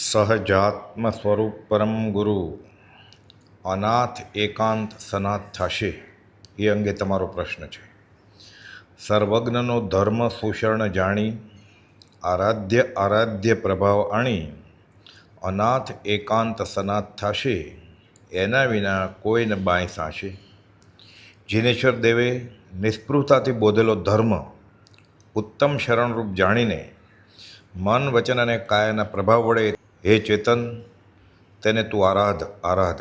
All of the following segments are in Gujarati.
સહજાત્મ સ્વરૂપ પરમ ગુરુ. અનાથ એકાંત સનાથ થશે. એ અંગે તમારો પ્રશ્ન છે. સર્વજ્ઞનો ધર્મ શોષણ જાણી, આરાધ્ય આરાધ્ય પ્રભાવ આણી, અનાથ એકાંત સનાથ થશે, એના વિના કોઈને બાંય સાશે. જીનેશ્વર દેવે નિસ્પૃહતાથી બોધેલો ધર્મ ઉત્તમ શરણરૂપ જાણીને મન વચન અને કાયાના પ્રભાવ વડે હે ચેતન, તેને તું આરાધ આરાધ.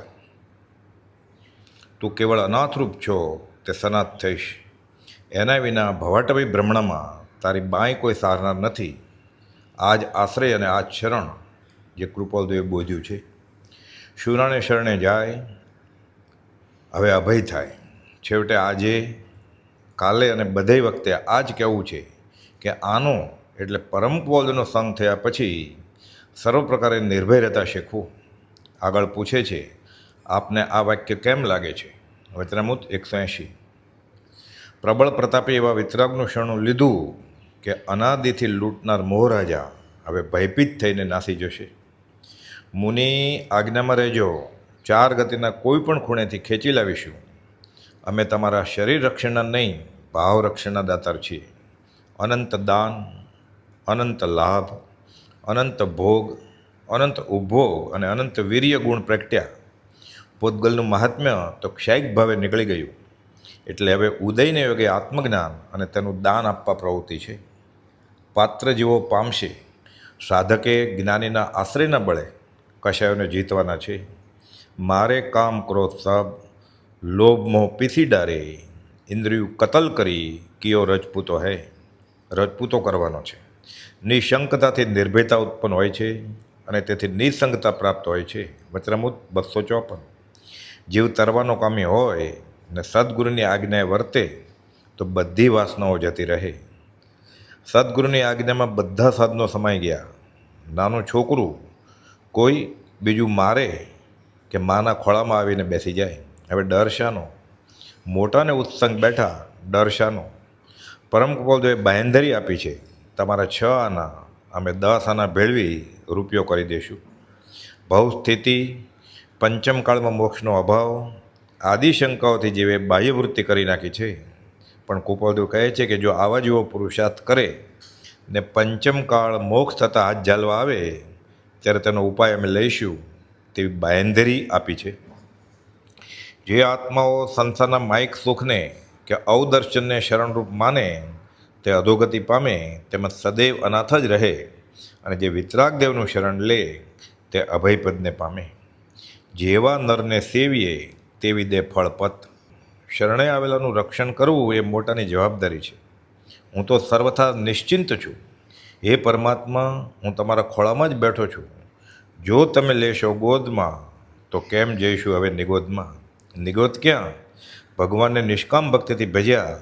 તું કેવળ અનાથરૂપ છો, તે સનાથ થઈશ. એના વિના ભવાટવી બ્રહ્મણમાં તારી બાંય કોઈ સારનાર નથી. આજ આશ્રય અને આજ શરણ જે કૃપાલદેવે બોધ્યું છે. શુરાને શરણે જાય, હવે અભય થાય. છેવટે આજે, કાલે અને બધે વખતે આ જ કહેવું છે કે આનો એટલે પરમ સંગ થયા પછી સર્વ પ્રકારે નિર્ભય રહેતા શીખવું આગળ પૂછે છે, આપને આ વાક્ય કેમ લાગે છે? વચનામૃત એકસો એંશી. પ્રબળ પ્રતાપે એવા વિતરાગનું શરણું લીધું કે અનાદિથી લૂંટનાર મોહરાજા હવે ભયભીત થઈને નાસી જશે. મુનિ આજ્ઞામાં રહેજો, ચાર ગતિના કોઈ પણ ખૂણેથી ખેંચી લાવીશું. અમે તમારા શરીર રક્ષણના નહીં, ભાવ રક્ષણના દાતાર છીએ. અનંત દાન, અનંત લાભ અનંત ભોગ, અનંત ઉપભોગ અને અનંત વીર્ય ગુણ પ્રગટ્યા. પોતગલનું મહાત્મ્ય તો ક્ષયિક ભાવે નીકળી ગયું. એટલે હવે ઉદયને યોગે આત્મજ્ઞાન અને તેનું દાન આપવા પ્રવૃત્તિ છે. પાત્ર જેવો પામશે. સાધકે જ્ઞાનીના આશ્રયના બળે કશાયોને જીતવાના છે. મારે કામ ક્રોધ સબ લોભ મોહ પીસી ડારે. ઇન્દ્રિયું કતલ કરી, કિયો રજપૂતો હે. રજપૂતો કરવાનો છે. નિશંકતાથી નિર્ભયતા ઉત્પન્ન હોય છે અને તેથી નિસંગતા પ્રાપ્ત હોય છે. વચ્રમુત બસો ચોપન. જીવ તરવાનો કામી હોય ને સદગુરુની આજ્ઞાએ વર્તે તો બધી વાસનાઓ જતી રહે. સદગુરુની આજ્ઞામાં બધા સાધનો સમાઈ ગયા. નાનું છોકરું કોઈ બીજું મારે કે માના ખોળામાં આવીને બેસી જાય. હવે ડર શાનો? મોટાને ઉત્સંગ બેઠા ડર શાનો? પરમ કૃપાલદેવે બાંધરી આપી છે. તમારા છ આના, અમે દસ આના ભેળવી રૂપિયો કરી દઈશું ભવ સ્થિતિ પંચમકાળમાં મોક્ષનો અભાવ, આદિ શંકાઓથી જેવે બાહ્યવૃત્તિ કરી નાખી છે. પણ કૃપાલદેવ કહે છે કે જો આવા જેવો પુરુષાર્થ કરે ને પંચમકાળ મોક્ષ થતાં હાથ ઝાલવા આવે, ત્યારે તેનો ઉપાય અમે લઈશું તેવી બાયંધરી આપી છે. જે આત્માઓ સંસારના માયિક સુખને કે અવદર્શનને શરણરૂપ માને તે અધોગતિ પામે, તેમજ સદૈવ અનાથ જ રહે અને જે વિતરાગદેવનું શરણ લે, તે અભયપદને પામે. જેવા નરને સેવીએ, તેવી દે ફળપત. શરણે આવેલાનું રક્ષણ કરવું એ મોટાની જવાબદારી છે. હું તો સર્વથા નિશ્ચિંત છું. હે પરમાત્મા, હું તમારા ખોળામાં જ બેઠો છું. જો તમે લેશો ગોદમાં, તો કેમ જઈશું હવે નિગોદમાં? નિગોદ ક્યાં? ભગવાનને નિષ્કામ ભક્તિથી ભજ્યા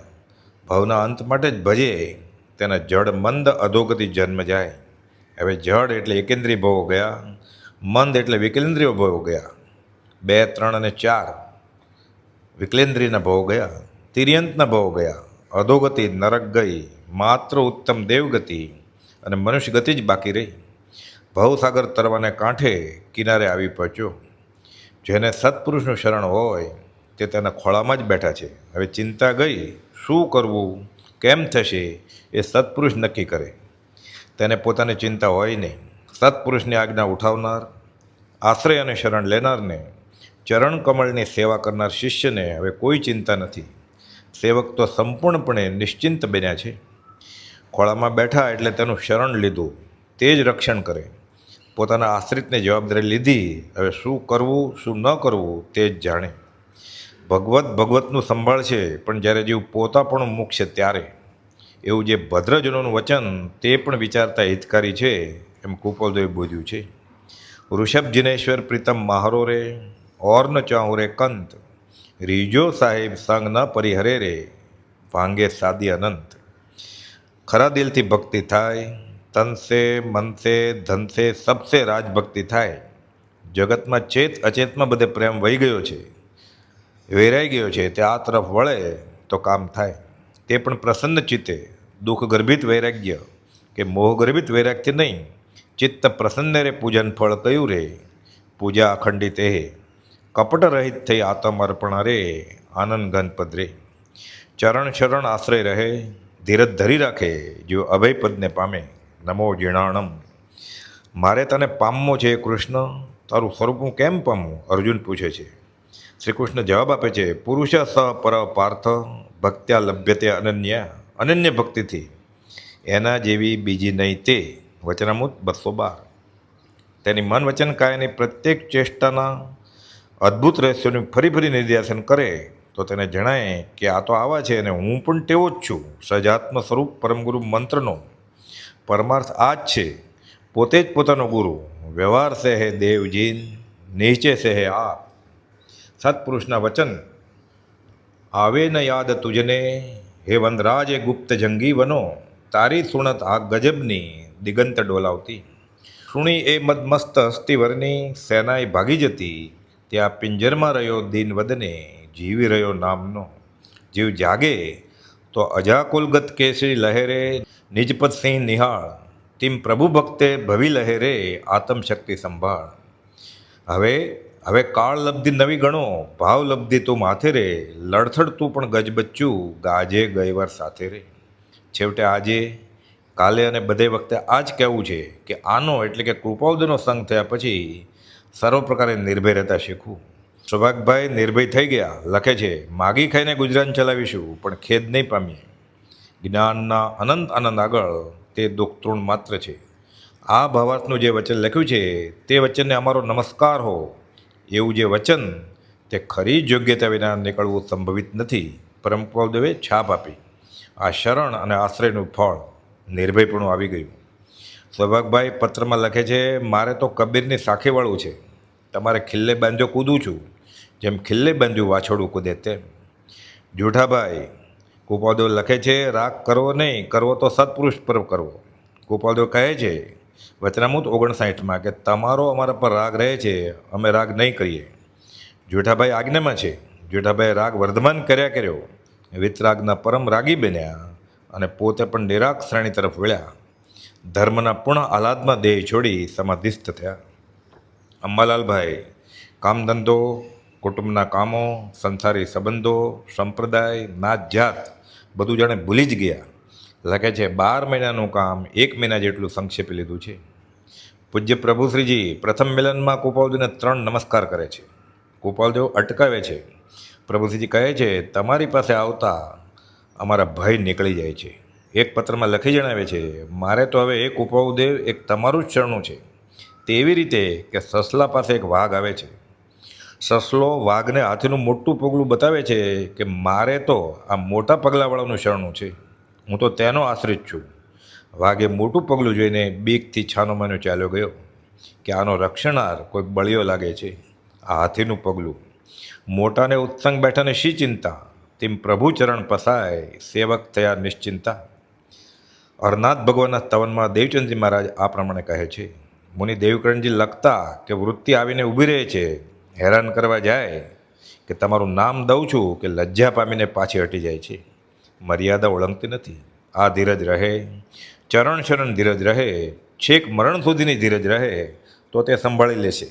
ભાવના અંત માટે જ ભજે તેના જડ મંદ અધોગતિ જન્મ જાય. હવે જડ એટલે એકેન્દ્રિય ભાવો ગયા. મંદ એટલે વિકેન્દ્રીય ભાવો ગયા. બે, ત્રણ અને ચાર વિકલેન્દ્રિયના ભાવો ગયા. તિર્યંતના ભાવો ગયા. અધોગતિ નરક ગઈ. માત્ર ઉત્તમ દેવગતિ અને મનુષ્ય ગતિ જ બાકી રહી. ભવસાગર તરવાને કાંઠે કિનારે આવી પહોંચ્યો. જેને સત્પુરુષનું શરણ હોય તે તેના ખોળામાં જ બેઠા છે. હવે ચિંતા ગઈ. શું કરવું? કેમ થશે? એ સત્પુરુષ નક્કી કરે. તેને પોતાની ચિંતા હોય નહીં. સત્પુરુષની આજ્ઞા ઉઠાવનાર, આશ્રય અને શરણ લેનારને, ચરણ કમળની સેવા કરનાર શિષ્યને હવે કોઈ ચિંતા નથી. સેવક તો સંપૂર્ણપણે નિશ્ચિંત બન્યા છે. ખોળામાં બેઠા એટલે તેનું શરણ લીધું. તે જ રક્ષણ કરે. પોતાના આશ્રિતને જવાબદારી લીધી. હવે શું કરવું, શું ન કરવું તે જ જાણે. ભગવત ભગવતનું સંભાળશે પણ જ્યારે જીવ પોતા પણ મૂકશે ત્યારે. એવું જે ભદ્રજનોનું વચન તે પણ વિચારતા હિતકારી છે, એમ કૃપાલદેવે બોધ્યું છે. ઋષભ જિનેશ્વર પ્રીતમ માહરો રે, ઓર્ન ચાહુરે કંત, રીજો સાહેબ સંગ ન પરિહરે રે, ભાંગે સાદી અનંત. ખરા દિલથી ભક્તિ થાય, તનસે મનસે ધનસે સબસે રાજભક્તિ થાય. જગતમાં ચેત અચેતમાં બધે પ્રેમ વહી ગયો છે. વેરાઈ ગયો છે, તે આ તરફ વળે તો કામ થાય. તે પણ પ્રસન્ન ચિત્તે દુઃખ ગર્ભિત વૈરાગ્ય કે મોહ ગર્ભિત વૈરાગ્ય નહીં, ચિત્ત પ્રસન્ન રે, પૂજન ફળ કયું રે, પૂજા અખંડિત હે, કપટ રહિત થઈ આત્મ અર્પણ રે, આનંદ ગનપદ રે. ચરણ શરણ આશ્રય રહે, ધીરજ ધરી રાખે જો અભયપદને પામે, નમો જીણાણમ. મારે તને પામવો છે કૃષ્ણ, તારું સ્વરૂપ હું કેમ પામું? અર્જુન પૂછે છે. શ્રી કૃષ્ણ જવાબ આપે છે, પુરુષ સ પર પાર્થ ભક્ત્યા લભ્યતે અનન્ય. અનન્ય ભક્તિથી. એના જેવી બીજી નહીં તે. વચનામૃત બસો બાર. તેની મન વચન કાયની પ્રત્યેક ચેષ્ટાના અદ્ભુત રહસ્યોનું ફરી ફરી નિર્દેશન કરે, તો તેને જણાય કે આ તો આવા છે અને હું પણ તેવો જ છું. સજાત્મ સ્વરૂપ પરમગુરુ મંત્રનો. પરમાર્થ આ જ છે. પોતે જ પોતાનો ગુરુ. વ્યવહાર સે હે દેવજીન, નીચે સે હે આપ. સત્પુરુષના વચન, આવે ન યાદ તુજને, હે વનરાજે ગુપ્ત જંગી વનો, તારી સુણત આ ગજબની દિગંત ડોલાવતી. સુણી એ મદમસ્ત હસ્તીવરની સેનાએ ભાગી જતી, ત્યાં પિંજરમાં રહ્યો દિનવદને જીવી રહ્યો નામનો. જીવ જાગે તો અજાકુલગત કેસરી લહેરે નિજપત સિંહ નિહાળ, તિમ પ્રભુ ભક્તે ભવિ લહેરે આત્મશક્તિ સંભાળ. હવે હવે કાળ લબ્ધિ નવી ગણો, ભાવ લબ્ધિ તું માથે રે, લડથડ તું પણ ગજબચ્ચું, ગાજે ગઈવાર સાથે રે. છેવટે આજે, કાલે અને બધે વખતે આ જ કહેવું છે કે આનો એટલે કે કૃપાઉદનો સંગ થયા પછી સર્વ પ્રકારે નિર્ભય રહેતા શીખવું. સૌભાગભાઈ નિર્ભય થઈ ગયા, લખે છે, માગી ખાઈને ગુજરાન ચલાવીશું, પણ ખેદ નહીં પામીએ. જ્ઞાનના અનંત આનંદ આગળ તે દુઃખતૃણ માત્ર છે. આ ભાવાર્થનું જે વચન લખ્યું છે, તે વચનને અમારો નમસ્કાર હો. એવું જે વચન તે ખરી યોગ્યતા વિના નીકળવું સંભવિત નથી. પરમપદેવે છાપ આપી. આ શરણ અને આશ્રયનું ફળ નિર્ભયપણું આવી ગયું. સૌભાગભાઈ પત્રમાં લખે છે, મારે તો કબીરની સાખી વળવું છે. તમારે ખિલ્લે બાંજો કૂદું છું. જેમ ખિલ્લે બાંધ્યું વાછોડું કૂદે તેમ. જૂઠાભાઈ કુપાદેવ લખે છે, રાગ કરવો નહીં, કરવો તો સત્પુરુષ પર કરવો. કુપાદેવ કહે છે વચનામૃત ઓગણસાઠમાં કે તમારો અમારા પર રાગ રહે છે, અમે રાગ નહીં કરીએ. જેઠાભાઈ આજ્ઞામાં છે જેઠાભાઈ રાગ વર્ધમાન કર્યા કર્યો. વિતરાગના પરમ રાગી બન્યા અને પોતે પણ નિરાગ શ્રેણી તરફ વળ્યા. ધર્મના પૂર્ણ આહલાદમાં દેહ છોડી સમાધિસ્થ થયા. અંબાલાલભાઈ કામ ધંધો કુટુંબના કામો, સંસારી સંબંધો, સંપ્રદાય, નાત જાત બધું જાણે ભૂલી જ ગયા. લખે છે બાર મહિનાનું કામ એક મહિના જેટલું સંક્ષેપી લીધું છે. પૂજ્ય પ્રભુશ્રીજી પ્રથમ મિલનમાં કુપાલદેવને ત્રણ નમસ્કાર કરે છે. કુપાલદેવ અટકાવે છે. પ્રભુશ્રીજી કહે છે, તમારી પાસે આવતા અમારા ભય નીકળી જાય છે. એક પત્રમાં લખી જણાવે છે, મારે તો હવે એક ઉપાવદેવ એક તમારું જ શરણું છે. તેવી રીતે કે સસલા પાસે એક વાઘ આવે છે. સસલો વાઘને હાથીનું મોટું પગલું બતાવે છે કે મારે તો આ મોટા પગલાવાળાનું શરણું છે. હું તો તેનો આશ્રિત છું. વાઘે મોટું પગલું જોઈને બીકથી છાનો માનો ચાલ્યો ગયો. કે આનો રક્ષણાર કોઈક બળિયો લાગે છે. આ હાથીનું પગલું. મોટાને ઉત્સંગ બેઠાને શી ચિંતા? તેમ પ્રભુ પસાય, સેવક થયા નિશ્ચિંતા. અરનાથ ભગવાનના સ્તવનમાં દેવચંદજી મહારાજ આ પ્રમાણે કહે છે. મુનિ દેવકરણજી લખતા કે વૃત્તિ આવીને ઊભી રહે છે. હેરાન કરવા જાય. કે તમારું નામ દઉં છું કે લજ્જા પામીને પાછી હટી જાય છે. મર્યાદા ઓળંગતી નથી. આ ધીરજ રહે, ચરણ શરણ ધીરજ રહે, છેક મરણ સુધીની ધીરજ રહે, તો તે સંભાળી લેશે.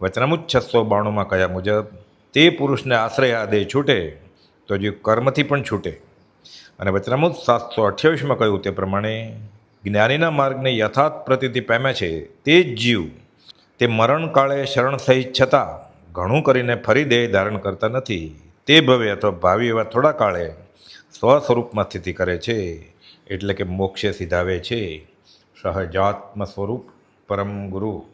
વચનામુજ છસો બાણુંમાં કયા મુજબ, તે પુરુષને આશ્રય આ દેહ છૂટે, તો જે કર્મથી પણ છૂટે. અને વચનામૃત સાતસો અઠ્યાવીસમાં કહ્યું તે પ્રમાણે, જ્ઞાનીના માર્ગને યથાર્થ પ્રતિથી પામે છે, તે જ જીવ, તે મરણ કાળે શરણ સહિત છતાં, ઘણું કરીને ફરી દેહ ધારણ કરતા નથી. તે ભવે અથવા ભાવિ એવા થોડા કાળે સ્વ સ્વરૂપમાં સ્થિતિ કરે છે એટલે કે મોક્ષે સિધાવે છે. સહજાત્મ સ્વરૂપ પરમ ગુરુ.